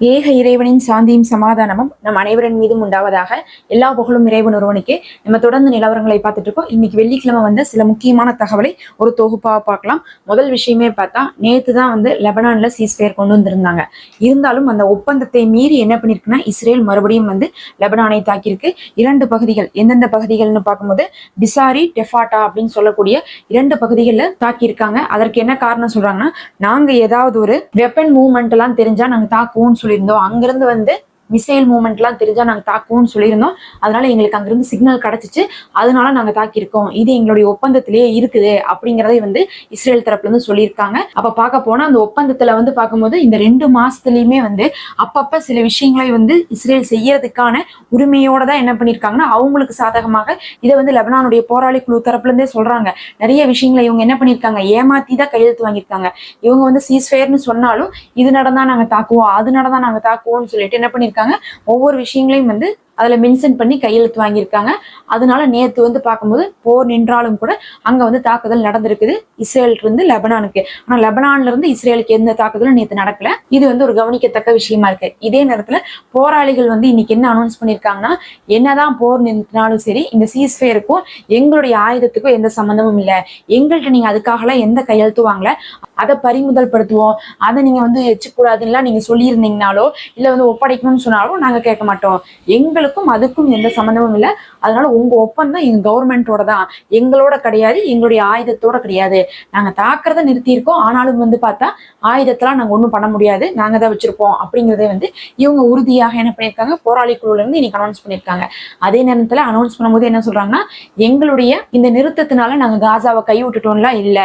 ஏக இறைவனின் சாந்தியும் சமாதானமும் நம் அனைவரின் மீதும் உண்டாவதாக எல்லா புகழும் இறைவன் ஒருவனுக்கே. நம்ம தொடர்ந்து நிலவரங்களை பார்த்துட்டு இருக்கோம். இன்னைக்கு வெள்ளிக்கிழமை வந்து சில முக்கியமான தகவலை ஒரு தொகுப்பாக பார்க்கலாம். முதல் விஷயமே பார்த்தா நேத்து தான் வந்து லெபனான்ல சீஸ்பயர் கொண்டு வந்திருந்தாங்க. இருந்தாலும் அந்த ஒப்பந்தத்தை மீறி என்ன பண்ணிருக்குன்னா இஸ்ரேல் மறுபடியும் வந்து லெபனானை தாக்கியிருக்கு. இரண்டு பகுதிகள் எந்தெந்த பகுதிகள்னு பார்க்கும்போது பிசாரி டெஃபாட்டா அப்படின்னு சொல்லக்கூடிய இரண்டு பகுதிகளில் தாக்கியிருக்காங்க. அதற்கு என்ன காரணம் சொல்றாங்கன்னா நாங்க ஏதாவது ஒரு வெப்பன் மூவ்மெண்ட் எல்லாம் தெரிஞ்சா நாங்க தாக்குவோம்னு சொல்லியிருந்தோம். அங்கிருந்து வந்து மிசைல் மூமெண்ட்லாம் தெரிஞ்சா நாங்கள் தாக்குவோம்னு சொல்லியிருந்தோம். அதனால எங்களுக்கு அங்கிருந்து சிக்னல் கிடைச்சிச்சு. அதனால நாங்கள் தாக்கியிருக்கோம். இது எங்களுடைய ஒப்பந்தத்திலேயே இருக்குது அப்படிங்கிறதே வந்து இஸ்ரேல் தரப்புலேருந்து சொல்லியிருக்காங்க. அப்போ பார்க்க போனால் அந்த ஒப்பந்தத்தில் வந்து பார்க்கும்போது இந்த ரெண்டு மாதத்துலேயுமே வந்து அப்பப்போ சில விஷயங்களை வந்து இஸ்ரேல் செய்யறதுக்கான உரிமையோட தான் என்ன பண்ணியிருக்காங்கன்னா அவங்களுக்கு சாதகமாக இதை வந்து லெபனானுடைய போராளி குழு தரப்புல இருந்தே சொல்றாங்க. நிறைய விஷயங்களை இவங்க என்ன பண்ணியிருக்காங்க? ஏமாத்தி தான் கையெழுத்து வாங்கியிருக்காங்க. இவங்க வந்து சீஸ்ஃபயர்னு சொன்னாலும் இது நடந்தா நாங்கள் தாக்குவோம் அது நடந்தால் நாங்கள் தாக்குவோம்னு சொல்லிட்டு என்ன பண்ணியிருக்காங்க? பண்ணியிருக்காங்க ஒவ்வொரு விஷயங்களையும் வந்து அதில் மென்ஷன் பண்ணி கையெழுத்து வாங்கியிருக்காங்க. அதனால நேற்று வந்து பார்க்கும்போது போர் நின்றாலும் கூட அங்கே வந்து தாக்குதல் நடந்திருக்குது. இஸ்ரேலிருந்து லெபனானுக்கு. ஆனால் லெபனான்லேருந்து இஸ்ரேலுக்கு எந்த தாக்குதலும் நேற்று நடக்கல. இது வந்து ஒரு கவனிக்கத்தக்க விஷயமா இருக்கு. இதே நேரத்தில் போராளிகள் வந்து இன்னைக்கு என்ன அனௌன்ஸ் பண்ணியிருக்காங்கன்னா என்னதான் போர் நின்றுனாலும் சரி இந்த சீஸ்ஃபேருக்கும் எங்களுடைய ஆயுதத்துக்கும் எந்த சம்மந்தமும் இல்லை. எங்கள்கிட்ட நீங்கள் அதுக்காகலாம் எந்த கையெழுத்து வாங்கல? அதை பறிமுதல் படுத்துவோம் அதை நீங்கள் வந்து வச்சுக்கூடாதுலாம் நீங்கள் சொல்லியிருந்தீங்கனாலோ இல்லை வந்து ஒப்படைக்கணும்னு சொன்னாலும் நாங்கள் கேட்க மாட்டோம். எங்களுக்கும் அதுக்கும் எந்த சம்மந்தமும் இல்லை. அதனால உங்க ஒப்பந்தம் எங்க கவர்மெண்டோட தான். எங்களோட கிடையாது எங்களுடைய ஆயுதத்தோட கிடையாது. நாங்க தாக்குறத நிறுத்தியிருக்கோம். ஆனாலும் வந்து பார்த்தா ஆயுதத்தெல்லாம் நாங்க ஒன்றும் பண்ண முடியாது. நாங்க தான் வச்சிருப்போம் அப்படிங்கிறதே வந்து இவங்க உறுதியாக என்ன பண்ணியிருக்காங்க? போராளி குழுல இருந்து இன்னைக்கு அனௌன்ஸ் பண்ணியிருக்காங்க. அதே நேரத்துல அனௌன்ஸ் பண்ணும்போது என்ன சொல்றாங்கன்னா எங்களுடைய இந்த நிறுத்தத்தினால நாங்க காசாவை கை விட்டுட்டோம்லாம் இல்ல.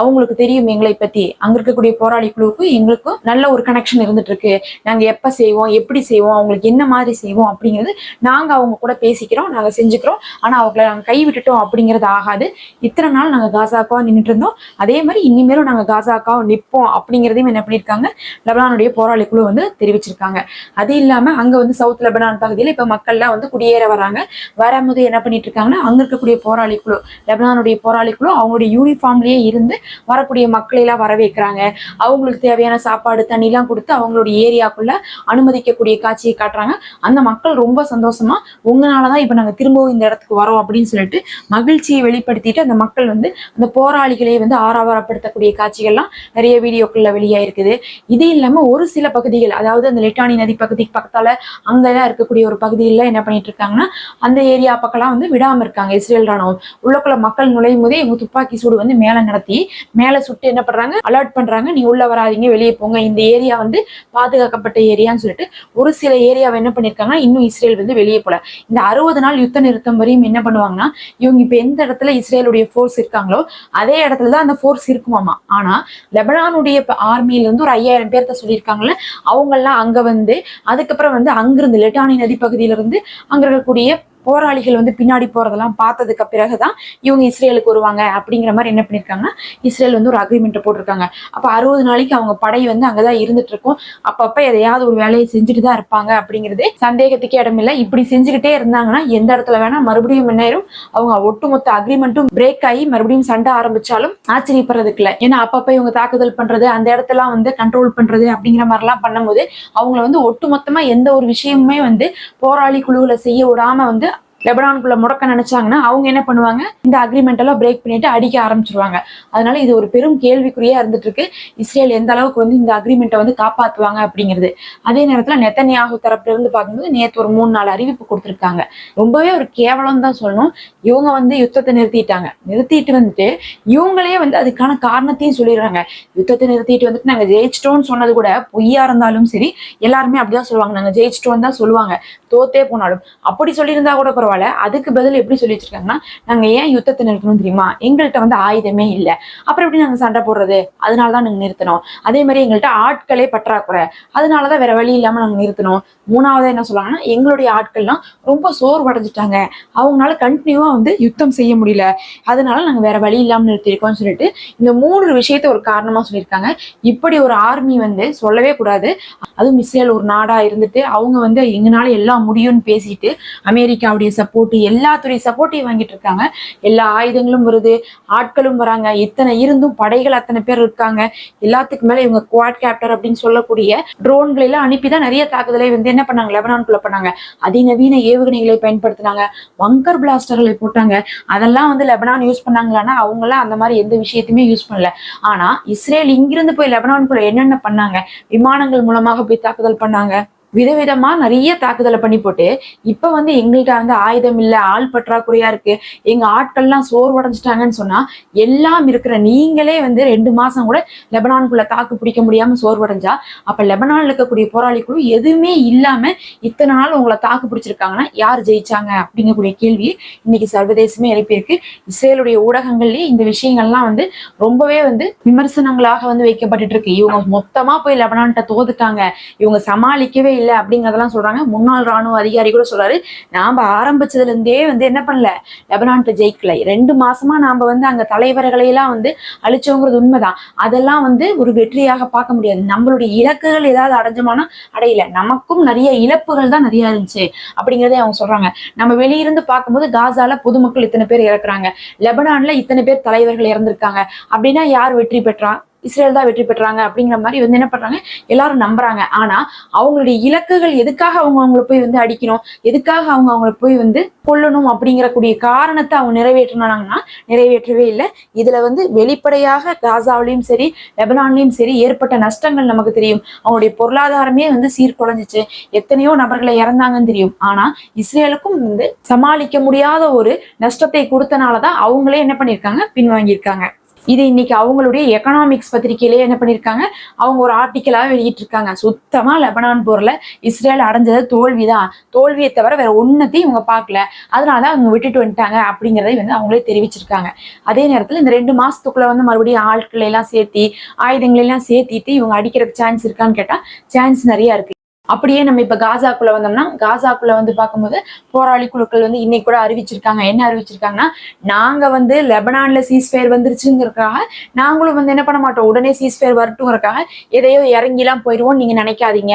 அவங்களுக்கு தெரியும் எங்களை பத்தி. அங்க இருக்கக்கூடிய போராளி குழுவுக்கும் எங்களுக்கும் நல்ல ஒரு கனெக்ஷன் இருந்துட்டு இருக்கு. நாங்க எப்ப செய்வோம்? எப்படி செய்வோம்? அவங்களுக்கு என்ன மாதிரி செய்வோம்? அப்படிங்கிறது நாங்க அவங்க கூட பேசிக்கிறோம் நாங்க செஞ்சுக்கிறோம். ஆனால் அவங்கள நாங்கள் கை விட்டுட்டோம் அப்படிங்கிறது ஆகாது. இத்தனை நாள் நாங்க காசாக்காவும் நின்றுட்டு இருந்தோம். அதே மாதிரி இனிமேலும் நாங்க காசாக்காவும் நிற்போம் அப்படிங்கிறதையும் என்ன பண்ணியிருக்காங்க லெபனானுடைய போராளி குழு வந்து தெரிவிச்சிருக்காங்க. அது இல்லாம அங்க வந்து சவுத் லெபனான் பகுதியில இப்ப மக்கள்லாம் வந்து குடியேற வராங்க. வரும்போது என்ன பண்ணிட்டு இருக்காங்கன்னா அங்க இருக்கக்கூடிய போராளி குழு லெபனானுடைய போராளி குழு அவங்களுடைய யூனிஃபார்ம்லயே இருந்து வரக்கூடிய மக்களை எல்லாம் வர வைக்கிறாங்க அவங்களுக்கு தேவையான சாப்பாடு தண்ணிலாம் கொடுத்து அவங்களுடைய ஏரியாக்குள்ள அனுமதிக்கக்கூடிய காட்சியை காட்டுறாங்க. அந்த மக்கள் ரொம்ப சந்தோஷமா உங்களாலதான் இப்ப நாங்க திரும்பவும் இந்த இடத்துக்கு வரோம் அப்படின்னு சொல்லிட்டு மகிழ்ச்சியை வெளிப்படுத்திட்டு அந்த மக்கள் வந்து அந்த போராளிகளை வந்து ஆரவாரப்படுத்தக்கூடிய காட்சிகள்லாம் நிறைய வீடியோக்குள்ள வெளியாயிருக்குது. இது இல்லாம ஒரு சில பகுதிகள் அதாவது அந்த லெட்டானி நதி பகுதிக்கு பக்கத்தால அங்கெல்லாம் இருக்கக்கூடிய ஒரு பகுதியில் என்ன பண்ணிட்டு இருக்காங்கன்னா அந்த ஏரியா பக்கம்லாம் வந்து விடாம இருக்காங்க இஸ்ரேல் ராணுவம். உள்ளக்குள்ள மக்கள் நுழையும் போதே இவங்க துப்பாக்கி சூடு வந்து மேல நடத்தி மேல சுட்டு என்ன பண்றாங்க? அலர்ட் பண்றாங்க. நீ உள்ள வராதீங்க வெளியே போங்க. இந்த ஏரியா வந்து பாதுகாக்கப்பட்ட ஏரியான்னு சொல்லிட்டு ஒரு சில ஏரியாவை என்ன பண்ணிருக்காங்கன்னா இன்னும் இஸ்ரேல் வந்து வெளியே போல. இந்த அறுபது நாள் யுத்த நிறுத்தம் வரையும் என்ன பண்ணுவாங்கன்னா இவங்க இப்ப எந்த இடத்துல இஸ்ரேலுடைய ஃபோர்ஸ் இருக்காங்களோ அதே இடத்துல தான் அந்த ஃபோர்ஸ் இருக்குமாமா. ஆனா லெபனானுடைய ஆர்மியில இருந்து ஒரு ஐயாயிரம் பேர்த்த சொல்லியிருக்காங்கல்ல அவங்க எல்லாம் அங்க வந்து அதுக்கப்புறம் வந்து அங்கிருந்து லெட்டானி நதி பகுதியில இருந்து அங்க இருக்கக்கூடிய போராளிகள் வந்து பின்னாடி போறதெல்லாம் பார்த்ததுக்கு பிறகுதான் இவங்க இஸ்ரேலுக்கு வருவாங்க அப்படிங்கிற மாதிரி என்ன பண்ணியிருக்காங்கன்னா இஸ்ரேல் வந்து ஒரு அக்ரிமெண்ட்டை போட்டிருக்காங்க. அப்போ அறுபது நாளைக்கு அவங்க படை வந்து அங்கதான் இருந்துட்டு இருக்கும். அப்பப்ப எதையாவது ஒரு வேலையை செஞ்சுட்டு தான் இருப்பாங்க அப்படிங்கிறது சந்தேகத்துக்கே இடமில்லை இப்படி செஞ்சுக்கிட்டே இருந்தாங்கன்னா எந்த இடத்துல வேணா மறுபடியும் என்னாயிரும் அவங்க ஒட்டுமொத்த அக்ரிமெண்ட்டும் பிரேக் ஆகி மறுபடியும் சண்டை ஆரம்பிச்சாலும் ஆச்சரியப்படுறதுக்கு இல்லை. ஏன்னா அப்பப்ப இவங்க தாக்குதல் பண்றது அந்த இடத்தெல்லாம் வந்து கண்ட்ரோல் பண்றது அப்படிங்கிற மாதிரிலாம் பண்ணும்போது அவங்கள வந்து ஒட்டுமொத்தமா எந்த ஒரு விஷயமுமே வந்து போராளி குழுவில் செய்ய விடாம வந்து லெபனானுக்குள்ள முடக்க நினைச்சாங்கன்னா அவங்க என்ன பண்ணுவாங்க? இந்த அக்ரிமெண்ட் எல்லாம் பிரேக் பண்ணிட்டு அடிக்க ஆரம்பிச்சிருவாங்க. அதனால இது ஒரு பெரும் கேள்விக்குறியா இருந்துட்டு இருக்கு இஸ்ரேல் எந்த அளவுக்கு வந்து இந்த அக்ரிமெண்ட்டை வந்து காப்பாத்துவாங்க அப்படிங்கிறது. அதே நேரத்துல நெத்தனியாகு தரப்புல இருந்து பார்க்கும்போது நேற்று ஒரு மூணு நாள் அறிவிப்பு கொடுத்துருக்காங்க. ரொம்பவே ஒரு கேவலம் தான் சொல்லணும். இவங்க வந்து யுத்தத்தை நிறுத்திட்டாங்க. நிறுத்திட்டு வந்துட்டு இவங்களே வந்து அதுக்கான காரணத்தையும் சொல்லிடுறாங்க. யுத்தத்தை நிறுத்திட்டு வந்துட்டு நாங்க ஜெயிச்சிட்டோம்னு சொன்னது கூட பொய்யா இருந்தாலும் சரி எல்லாருமே அப்படிதான் சொல்லுவாங்க. நாங்க ஜெயிச்சிட்டோம் தான் சொல்லுவாங்க. தோத்தே போனாலும். அப்படி சொல்லியிருந்தா கூட பரவாயில்ல. அதுக்கு பதில் எப்படி சொல்லி வச்சிருக்காங்கன்னா நாங்க ஏன் யுத்தத்தை நிறுத்தணும் தெரியுமா? எங்கள்கிட்ட வந்து ஆயுதமே இல்லை. அப்புறம் எப்படி நாங்க சண்டை போடுறது? அதனால தான் நாங்க நிறுத்தணும். அதே மாதிரி எங்கள்கிட்ட ஆட்களே பற்றாக்குறை. அதனாலதான் வேற வழி இல்லாம நாங்க நிறுத்தணும். மூணாவதா என்ன சொல்றாங்கன்னா எங்களுடைய ஆட்கள்லாம் ரொம்ப சோர்வடைஞ்சிட்டாங்க. அவங்களால கண்டினியூவா வந்து யுத்தம் செய்ய முடியல. அதனால நாங்க வேற வழி இல்லாம நிறுத்திருக்கோம்னு சொல்லிட்டு இந்த மூன்று விஷயத்த ஒரு காரணமா சொல்லியிருக்காங்க. இப்படி ஒரு ஆர்மி வந்து சொல்லவே கூடாது. அதுவும் இஸ்ரேல் ஒரு நாடா இருந்துட்டு அவங்க வந்து எங்கனால எல்லாம் முடியும்னு பேசிட்டு அமெரிக்காவுடைய சப்போர்ட் எல்லா துறை சப்போர்ட்டையும் வாங்கிட்டு இருக்காங்க. எல்லா ஆயுதங்களும் வருது ஆட்களும் வராங்க. இத்தனை இருந்தும் படைகள் அத்தனை பேர் இருக்காங்க. எல்லாத்துக்கு மேல இவங்க குவாட் கேப்டர் அப்படின்னு சொல்லக்கூடிய ட்ரோன்களை எல்லாம் அனுப்பி தான் நிறைய தாக்குதலை வந்து என்ன பண்ணாங்க? லெபனான்குள்ள பண்ணாங்க. அதிநவீன ஏவுகணைகளை பயன்படுத்தினாங்க. வங்கர் பிளாஸ்டர்களை போட்டாங்க. அதெல்லாம் வந்து லெபனான் யூஸ் பண்ணாங்களான்னா அவங்களாம் அந்த மாதிரி எந்த விஷயத்தையுமே யூஸ் பண்ணல. ஆனா இஸ்ரேல் இங்கிருந்து போய் லெபனான்குள்ள என்னென்ன பண்ணாங்க? விமானங்கள் மூலமாக போய் தாக்குதல் பண்ணாங்க. விதவிதமா நிறைய தாக்குதலை பண்ணி போட்டு இப்ப வந்து எங்கள்கிட்ட வந்து ஆயுதம் இல்ல ஆள் பற்றாக்குறையா இருக்கு. எங்க ஆட்கள்லாம் சோர்வடைஞ்சிட்டாங்கன்னு சொன்னா எல்லாம் இருக்கிற நீங்களே வந்து ரெண்டு மாசம் கூட லெபனானுக்குள்ள தாக்கு பிடிக்க முடியாம சோர்வடைஞ்சா அப்ப லெபனான்ல இருக்கக்கூடிய போராளி குழு எதுவுமே இல்லாம இத்தனை நாள் உங்களை தாக்கு பிடிச்சிருக்காங்கன்னா யார் ஜெயிச்சாங்க அப்படிங்கக்கூடிய கேள்வி இன்னைக்கு சர்வதேசமே எழுப்பியிருக்கு. இஸ்ரேலுடைய ஊடகங்கள்லயே இந்த விஷயங்கள்லாம் வந்து ரொம்பவே வந்து விமர்சனங்களாக வந்து வைக்கப்பட்டுட்டு இருக்கு. இவங்க மொத்தமா போய் லெபனான்கிட்ட தோதுட்டாங்க இவங்க சமாளிக்கவே இல்லை அப்படிங்கிறதெல்லாம் சொல்றாங்க. முன்னாள் ராணுவ அதிகாரி கூட சொல்றாரு. நாம ஆரம்பிச்சதுல இருந்தே வந்து என்ன பண்ணல? லெபனான்ட்டு ஜெயிக்கல. ரெண்டு மாசமா நாம வந்து அங்க தலைவர்களை எல்லாம் வந்து அழிச்சோங்கிறது உண்மைதான். அதெல்லாம் வந்து ஒரு வெற்றியாக பார்க்க முடியாது. நம்மளுடைய இலக்குகள் ஏதாவது அடைஞ்சோமானா அடையல. நமக்கும் நிறைய இழப்புகள் தான் நிறைய இருந்துச்சு அப்படிங்கறதே அவங்க சொல்றாங்க. நம்ம வெளியிருந்து பார்க்கும்போது காசால பொதுமக்கள் இத்தனை பேர் இறக்குறாங்க. லெபனான்ல இத்தனை பேர் தலைவர்கள் இறந்திருக்காங்க. அப்படின்னா யார் வெற்றி பெற்றா? இஸ்ரேல் தான் வெற்றி பெற்றாங்க அப்படிங்கிற மாதிரி வந்து என்ன பண்றாங்க? எல்லாரும் நம்புறாங்க. ஆனா அவங்களுடைய இலக்குகள் எதுக்காக அவங்க அவங்கள போய் வந்து அடிக்கணும்? எதுக்காக அவங்க அவங்கள போய் வந்து கொல்லணும் அப்படிங்கிற கூடிய காரணத்தை அவங்க நிறைவேற்றினாங்கன்னா நிறைவேற்றவே இல்லை. இதுல வந்து வெளிப்படையாக காசாவிலையும் சரி லெபனான்லையும் சரி ஏற்பட்ட நஷ்டங்கள் நமக்கு தெரியும். அவங்களுடைய பொருளாதாரமே வந்து சீர்குலைஞ்சிச்சு. எத்தனையோ நபர்களை இறந்தாங்கன்னு தெரியும். ஆனா இஸ்ரேலுக்கும் வந்து சமாளிக்க முடியாத ஒரு நஷ்டத்தை கொடுத்தனாலதான் அவங்களே என்ன பண்ணியிருக்காங்க? பின்வாங்கியிருக்காங்க. இது இன்னைக்கு அவங்களுடைய எக்கனாமிக்ஸ் பத்திரிகையிலே என்ன பண்ணியிருக்காங்க அவங்க ஒரு ஆர்டிக்கலாக வெளியிட்டிருக்காங்க. சுத்தமா லெபனான் போர்ல இஸ்ரேல் அடைஞ்சது தோல்விதான். தோல்வியை தவிர வேற ஒன்னத்தையும் இவங்க பார்க்கல. அதனால அவங்க விட்டுட்டு வந்துட்டாங்க அப்படிங்கிறதை வந்து அவங்களே தெரிவிச்சிருக்காங்க. அதே நேரத்தில் இந்த ரெண்டு மாசத்துக்குள்ள வந்து மறுபடியும் ஆட்களை எல்லாம் சேர்த்தி ஆயுதங்களை எல்லாம் சேர்த்திட்டு இவங்க அடிக்கிறதுக்கு சான்ஸ் இருக்கான்னு கேட்டா சான்ஸ் நிறைய இருக்கு. அப்படியே நம்ம இப்ப காசாக்குள்ள வந்தோம்னா காசாக்குள்ள வந்து பார்க்கும்போது போராளி குழுக்கள் வந்து இன்னைக்கு கூட அறிவிச்சிருக்காங்க. என்ன அறிவிச்சிருக்காங்கன்னா நாங்க வந்து லெபனான்ல சீஸ்ஃபயர் வந்துருச்சுங்கிறதுக்காக நாங்களும் வந்து என்ன பண்ண மாட்டோம். உடனே சீஸ்ஃபயர் வரட்டுங்கிறதுக்காக எதையோ இறங்கிலாம் போயிடுவோம் நீங்க நினைக்காதீங்க.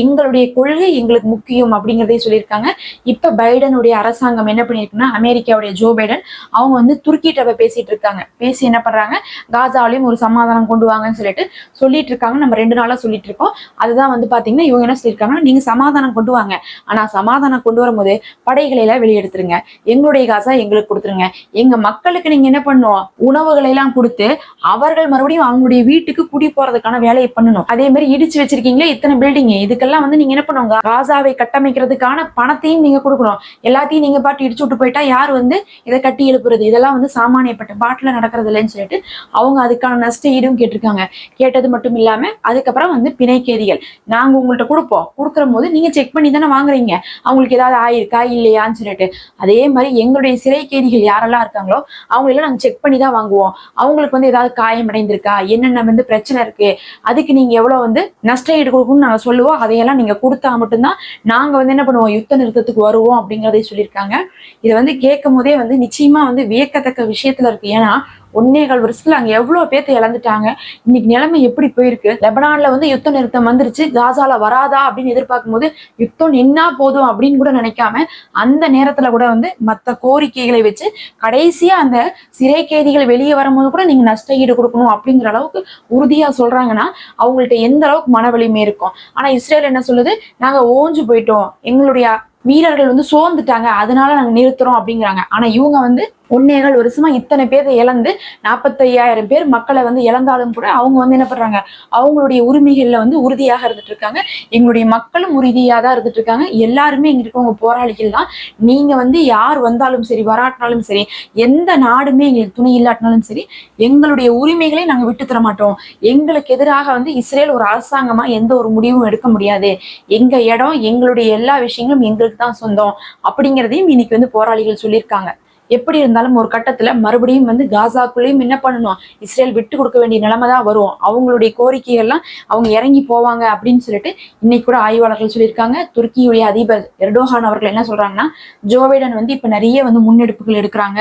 எங்களுடைய கொள்கை எங்களுக்கு முக்கியம் அப்படிங்கிறதையும் சொல்லியிருக்காங்க. இப்ப பைடனுடைய அரசாங்கம் என்ன பண்ணியிருக்குன்னா அமெரிக்காவுடைய ஜோ பைடன் அவங்க வந்து துருக்கிட்ட பேசிட்டு இருக்காங்க. பேசி என்ன பண்றாங்க? காசாவிலையும் ஒரு சமாதானம் கொண்டு வாங்கன்னு சொல்லிட்டு சொல்லிட்டு இருக்காங்க. நம்ம ரெண்டு நாளா சொல்லிட்டு இருக்கோம். அதுதான் வந்து பாத்தீங்கன்னா இவங்க என்ன பேசியிருக்காங்கன்னா நீங்க சமாதானம் கொண்டு வாங்க. ஆனா சமாதானம் கொண்டு வரும்போது படைகளை எல்லாம் வெளியெடுத்துருங்க. எங்களுடைய காசா எங்களுக்கு கொடுத்துருங்க. எங்க மக்களுக்கு நீங்க என்ன பண்ணும்? உணவுகளை எல்லாம் கொடுத்து அவர்கள் மறுபடியும் அவங்களுடைய வீட்டுக்கு குடி போறதுக்கான வேலையை பண்ணணும். அதே மாதிரி இடிச்சு வச்சிருக்கீங்களே இத்தனை பில்டிங் இதுக்கெல்லாம் வந்து நீங்க என்ன பண்ணுவாங்க? காசாவை கட்டமைக்கிறதுக்கான பணத்தையும் நீங்க கொடுக்கணும். எல்லாத்தையும் நீங்க பாட்டு இடிச்சு விட்டு போயிட்டா யார் வந்து இதை கட்டி எழுப்புறது? இதெல்லாம் வந்து சாமானியப்பட்ட பாட்டுல நடக்கிறது இல்லைன்னு சொல்லிட்டு அவங்க அதுக்கான நஷ்ட ஈடும் கேட்டிருக்காங்க. கேட்டது மட்டும் இல்லாம அதுக்கப்புறம் வந்து பிணைக்கேதிகள் நாங்க உங்கள்கிட்ட கொடுப்போம். கொடுக்குற போது நீங்க செக் பண்ணி தானே வாங்குறீங்க. அவங்களுக்கு ஏதாவது ஆயிருக்கா இல்லையான்னு சொல்லிட்டு. அதே மாதிரி எங்களுடைய சிறை கைதிகள் யாரெல்லாம் இருக்காங்களோ அவங்களெல்லாம் நாங்க செக் பண்ணி தான் வாங்குவோம். அவங்களுக்கு வந்து ஏதாவது காயம் அடைந்திருக்கா என்னென்ன வந்து பிரச்சனை இருக்கு அதுக்கு நீங்க எவ்வளவு வந்து நஷ்ட ஈடு கொடுக்கணும்னு நாங்க சொல்லுவோம். அதையெல்லாம் நீங்க கொடுத்தா மட்டும்தான் நாங்க வந்து என்ன பண்ணுவோம் யுத்த நிறுத்தத்துக்கு வருவோம் அப்படிங்கறதை சொல்லியிருக்காங்க. இதை வந்து கேட்கும் போதே வந்து நிச்சயமா வந்து வியக்கத்தக்க விஷயத்துல இருக்கு. ஏன்னா ஒன்னேகால் வருஷத்துல அங்க எவ்வளவு பேர்த்த இழந்துட்டாங்க. இன்னைக்கு நிலைமை எப்படி போயிருக்கு? லெபனான்ல வந்து யுத்த நிறுத்தம் வந்துருச்சு. காசால வராதா அப்படின்னு எதிர்பார்க்கும் போது யுத்தம் நின்னா போதும் அப்படின்னு கூட நினைக்காம அந்த நேரத்துல கூட வந்து மத்த கோரிக்கைகளை வச்சு கடைசியா அந்த சிறை கைதிகள் வெளியே வரும்போது கூட நீங்க நஷ்ட ஈடு கொடுக்கணும் அப்படிங்கிற அளவுக்கு உறுதியா சொல்றாங்கன்னா அவங்கள்ட்ட எந்த அளவுக்கு மன வலிமை இருக்கும்? ஆனா இஸ்ரேல் என்ன சொல்லுது? நாங்க ஓஞ்சு போயிட்டோம். எங்களுடைய வீரர்கள் வந்து சோர்ந்துட்டாங்க அதனால நாங்க நிறுத்துறோம் அப்படிங்கிறாங்க. ஆனா இவங்க வந்து ஒன்னேகால் வருஷமா இத்தனை பேரை இழந்து நாற்பத்தையாயிரம் பேர் மக்களை வந்து இழந்தாலும் கூட அவங்க வந்து என்ன பண்றாங்க? அவங்களுடைய உரிமைகள்ல வந்து உறுதியாக இருந்துட்டு இருக்காங்க. எங்களுடைய மக்களும் உறுதியாக தான் இருந்துட்டு இருக்காங்க. எல்லாருமே இங்க இருக்கவங்க போராளிகள் தான். நீங்க வந்து யார் வந்தாலும் சரி வராட்டினாலும் சரி எந்த நாடுமே எங்களுக்கு துணை இல்லாட்டினாலும் சரி எங்களுடைய உரிமைகளை நாங்க விட்டு தர மாட்டோம். எங்களுக்கு எதிராக வந்து இஸ்ரேல் ஒரு அரசாங்கமா எந்த ஒரு முடிவும் எடுக்க முடியாது. எங்க இடம் எங்களுடைய எல்லா விஷயங்களும் எங்களுக்கு தான் சொந்தம் அப்படிங்கிறதையும் இன்னைக்கு வந்து போராளிகள் சொல்லியிருக்காங்க. எப்படி இருந்தாலும் ஒரு கட்டத்துல மறுபடியும் வந்து காசாக்குள்ளேயும் என்ன பண்ணணும்? இஸ்ரேல் விட்டு கொடுக்க வேண்டிய நிலைமை தான் வரும். அவங்களுடைய கோரிக்கைகள்லாம் அவங்க இறங்கி போவாங்க அப்படின்னு சொல்லிட்டு இன்னைக்கு கூட ஆய்வாளர்கள் சொல்லியிருக்காங்க. துருக்கியுடைய அதிபர் எர்டோகான் அவர்கள் என்ன சொல்றாங்கன்னா ஜோபைடன் வந்து இப்ப நிறைய வந்து முன்னெடுப்புகள் எடுக்கிறாங்க.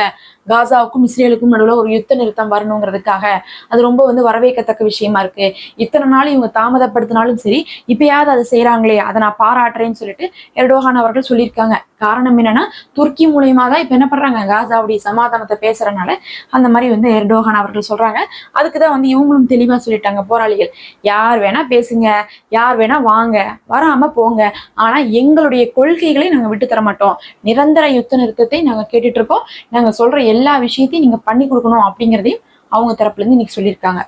காசாவுக்கும் இஸ்ரேலுக்கும் நடுவில் ஒரு யுத்த நிறுத்தம் வரணுங்கிறதுக்காக. அது ரொம்ப வந்து வரவேற்கத்தக்க விஷயமா இருக்கு. இத்தனை நாள் இவங்க தாமதப்படுத்தினாலும் சரி இப்பயாவது அதை செய்யறாங்களே அதை நான் பாராட்டுறேன்னு சொல்லிட்டு எர்டோகான் அவர்கள் சொல்லியிருக்காங்க. காரணம் என்னன்னா துருக்கி மூலியமா தான் இப்ப என்ன பண்றாங்க? காசாவுடைய சமாதானத்தை பேசுறதுனால அந்த மாதிரி வந்து எர்டோகான் அவர்கள் சொல்றாங்க. அதுக்கு தான் வந்து இவங்களும் தெளிவா சொல்லிட்டாங்க போராளிகள். யார் வேணா பேசுங்க யார் வேணா வாங்க வராம போங்க. ஆனா எங்களுடைய கொள்கைகளை நாங்க விட்டு தர மாட்டோம். நிரந்தர யுத்த நிறுத்தத்தை நாங்க கேட்டுட்டு இருக்கோம். நாங்க சொல்ற எல்லா விஷயத்தையும் நீங்க பண்ணி கொடுக்கணும் அப்படிங்கிறதையும் அவங்க தரப்புல இருந்து இன்னைக்கு சொல்லியிருக்காங்க.